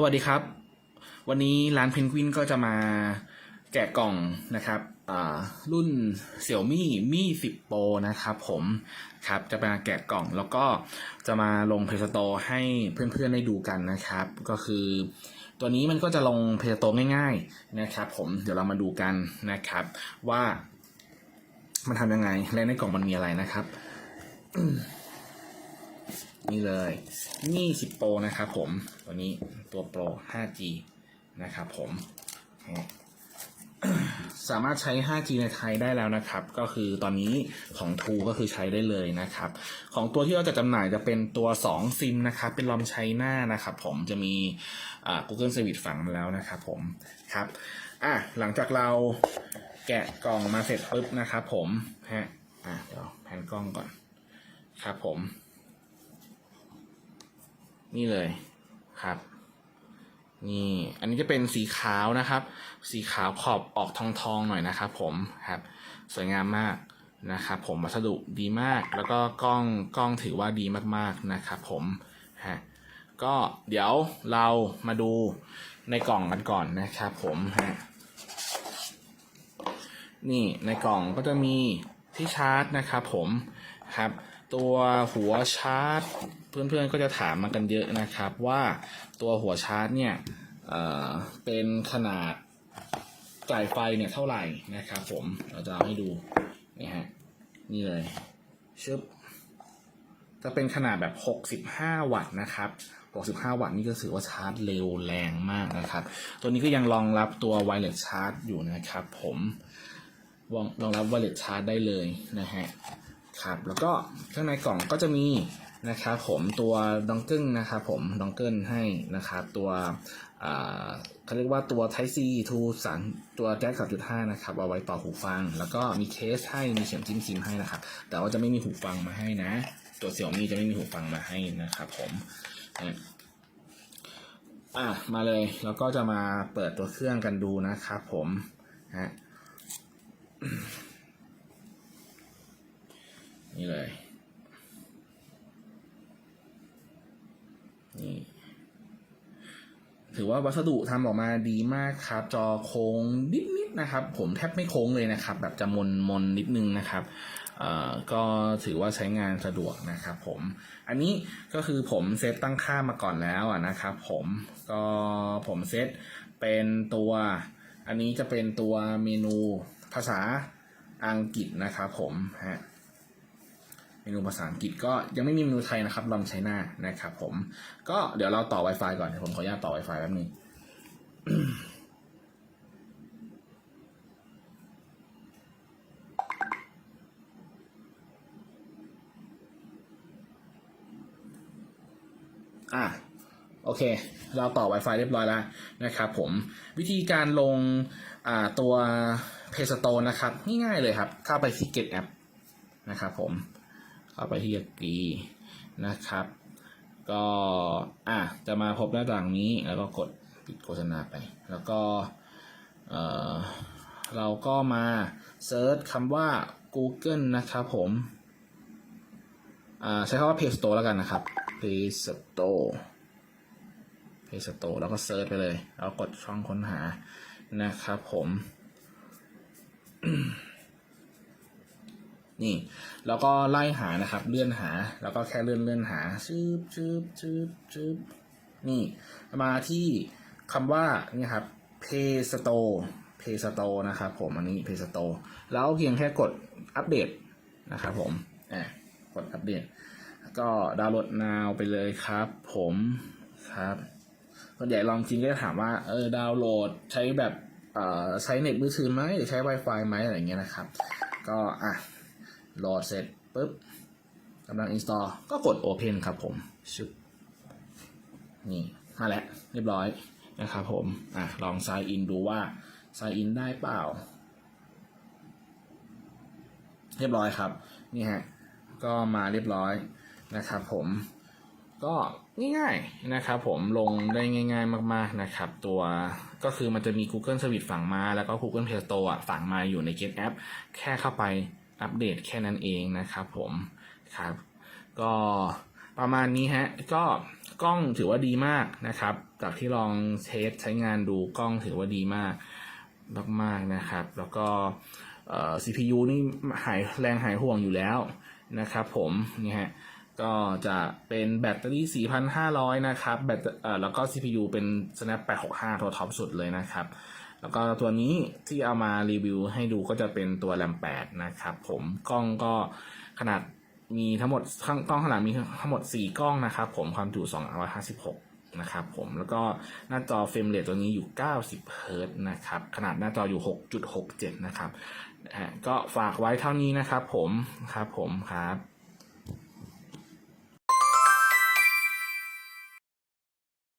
สวัสดีครับ วันนี้ร้านเพนกวินก็จะมาแกะกล่องนะครับอ่ารุ่น Xiaomi Mi 10 Pro นะครับผมครับจะมาแกะกล่องแล้วก็จะมาลง Play Store ให้เพื่อนๆได้ดูกันนะครับ ก็คือ ตัวนี้มันก็จะลง Play Store ง่าย ๆนะครับ ผมเดี๋ยวเรามาดูกันนะครับ ว่ามันทำยังไงและในกล่องมันมีอะไรนะครับ นี่เลยนี่10 Pro นะครับผมตัวนี้ตัว Pro 5G นะครับผมสามารถใช้ 5G ในไทยได้แล้วนะครับ ก็คือตอนนี้ของ True ก็คือใช้ได้เลยนะครับ ของตัวที่เราจะจำหน่ายจะเป็นตัว 2 ซิมนะครับ เป็นลอมใช้หน้านะครับผมจะมีอ่า Google Service ฝังมาแล้วนะครับผมครับอะหลังจากเราแกะกล่องมาเสร็จปุ๊บนะครับผมฮะอะเดี๋ยวแผ่นกล้องก่อนครับผม นี่เลยครับ นี่ อันนี้จะเป็นสีขาวนะครับ สีขาวขอบออกทองทองๆหน่อยนะครับผมครับสวยงามมากนะครับผมวัสดุดีมาก แล้วก็กล้องกล้องถือว่าดีมากๆนะครับผมฮะก็เดี๋ยวเรามาดูในกล่องกันก่อนนะครับผมฮะนี่ในกล่องก็จะมีที่ชาร์จนะครับผมครับ ตัวหัวชาร์จ เพื่อนๆก็จะถามมากันเยอะนะครับว่าตัวหัวชาร์จเนี่ยเอ่อเป็นขนาดจ่ายไฟเนี่ยเท่าไหร่นะครับผมเราจะเอาให้ดูนี่ฮะนี่เลยชึบจะเป็นขนาดแบบ 65 วัตต์นะครับ65 วัตต์นี่ก็ถือว่าชาร์จเร็วแรงมากนะครับ ตัวนี้ก็ยังรองรับตัวไวเลสชาร์จอยู่นะครับผมรองรับไวเลสชาร์จได้เลยนะฮะ ครับแล้วก็ข้างในกล่องก็จะมีนะครับผมตัวดองเกิลนะครับผมดองเกิลให้นะครับตัวเขาเรียกว่าตัว Type C to สารตัวแจ็ค3.5นะครับเอาไว้ต่อหูฟัง แล้วก็มีเคสให้มีเสียงจิ้มซิมให้นะครับแต่ว่าจะไม่มีหูฟังมาให้นะ ตัวเสี่ยมี่จะไม่มีหูฟังมาให้นะครับผมอะอะมาเลยแล้วก็จะมาเปิดตัวเครื่องกันดูนะครับผมฮะ นี่เลย นี่ ถือว่าวัสดุทำออกมาดีมากครับ จอโค้งนิดๆนะครับ ผมแทบไม่โค้งเลยนะครับ แบบจะมนมนนิดนึงนะครับเอ่อก็ถือว่าใช้งานสะดวกนะครับผม อันนี้ก็คือผมเซตตั้งค่ามาก่อนแล้วอะนะครับผมก็ผมเซตเป็นตัว อันนี้จะเป็นตัวเมนูภาษาอังกฤษนะครับผมฮะ มนูภาษาอังกฤษก็ยังไม่มีเมนูไทยนะครับลองใช้หน้านะครับผม ก็เดี๋ยวเราต่อ Wi-Fi ก่อนเดี๋ยวผมขออนุญาตต่อ Wi-Fi แป๊บนึงอะโอเค เราต่อ Wi-Fi เรียบร้อยแล้วนะครับผมวิธีการลงตัว Play Store นะครับ ง่ายๆเลยครับ เข้าไปที่ Get App นะครับผม เข้าไปที่กีนะครับ ก็อะจะมาพบหน้าต่างนี้แล้วก็กดปิดโฆษณาไป แล้วก็เออเราก็มาเซิร์ชคำว่า Google นะครับผมอ่าใช้คำว่า Play Store แล้วกันนะครับ Play Store Play Store แล้วก็เซิร์ชไปเลย แล้วกดช่องค้นหานะครับผม นี่ แล้วก็ไล่หานะครับ เลื่อนหา แล้วก็แค่เลื่อนเลื่อนหาชืบชืบชืบชืบนี่ มาที่คำว่านี่ครับ Play Store Play Store นะครับผมอันนี้ Play Store แล้วเพียงแค่กดอัปเดตนะครับผมอะกดอัปเดต ก็ดาวน์โหลด now ไปเลยครับ ผมครับส่วนใหญ่ลองจริงก็จะถามว่าเออดาวน์โหลดใช้แบบเอ่อใช้เน็ตมือถือไหมหรือใช้ Wi-Fi ไหมอะไรเงี้ยนะครับ ก็อะ โหลดเสร็จปุ๊บกำลัง install ก็กด open ครับผมชึบนี่มาแล้วเรียบร้อยนะครับผมอะลอง sign in ดูว่า sign in ได้เปล่า เรียบร้อยครับ นี่ฮะ ก็มาเรียบร้อยนะครับผมก็ง่ายๆนะครับผมลงได้ง่าย ๆ มากๆนะครับ ตัวก็คือมันจะมี Google Service ฝังมา แล้วก็ Google Play Store อะฝังมาอยู่ใน Get App แค่เข้าไป อัปเดตแค่นั้นเองนะครับผมครับ ก็ประมาณนี้ฮะก็กล้องถือว่าดีมากนะครับ จากที่ลองเทสใช้งานดูกล้องถือว่าดีมากมากๆนะครับ แล้วก็เอ่อ CPU นี่หายแรงหายห่วงอยู่แล้วนะครับผมนี่ฮะก็จะเป็นแบตเตอรี่ 4,500 นะครับแบตเอ่อแล้วก็ CPU เป็น Snap 865 ตัวท็อปสุดเลยนะครับ แล้วก็ตัวนี้ที่เอามารีวิวให้ดูก็จะเป็นตัวแรม8นะครับผมกล้องก็ขนาดมีทั้งหมดข้างกล้องขนาดมีทั้งหมด 4 กล้องนะครับผมความจุ256นะครับผมแล้วก็หน้าจอเฟรมเรทตัวนี้อยู่ 90เฮิร์ตนะครับขนาดหน้าจออยู่ 6.67 นะครับก็ฝากไว้เท่านี้นะครับผมครับผมครับ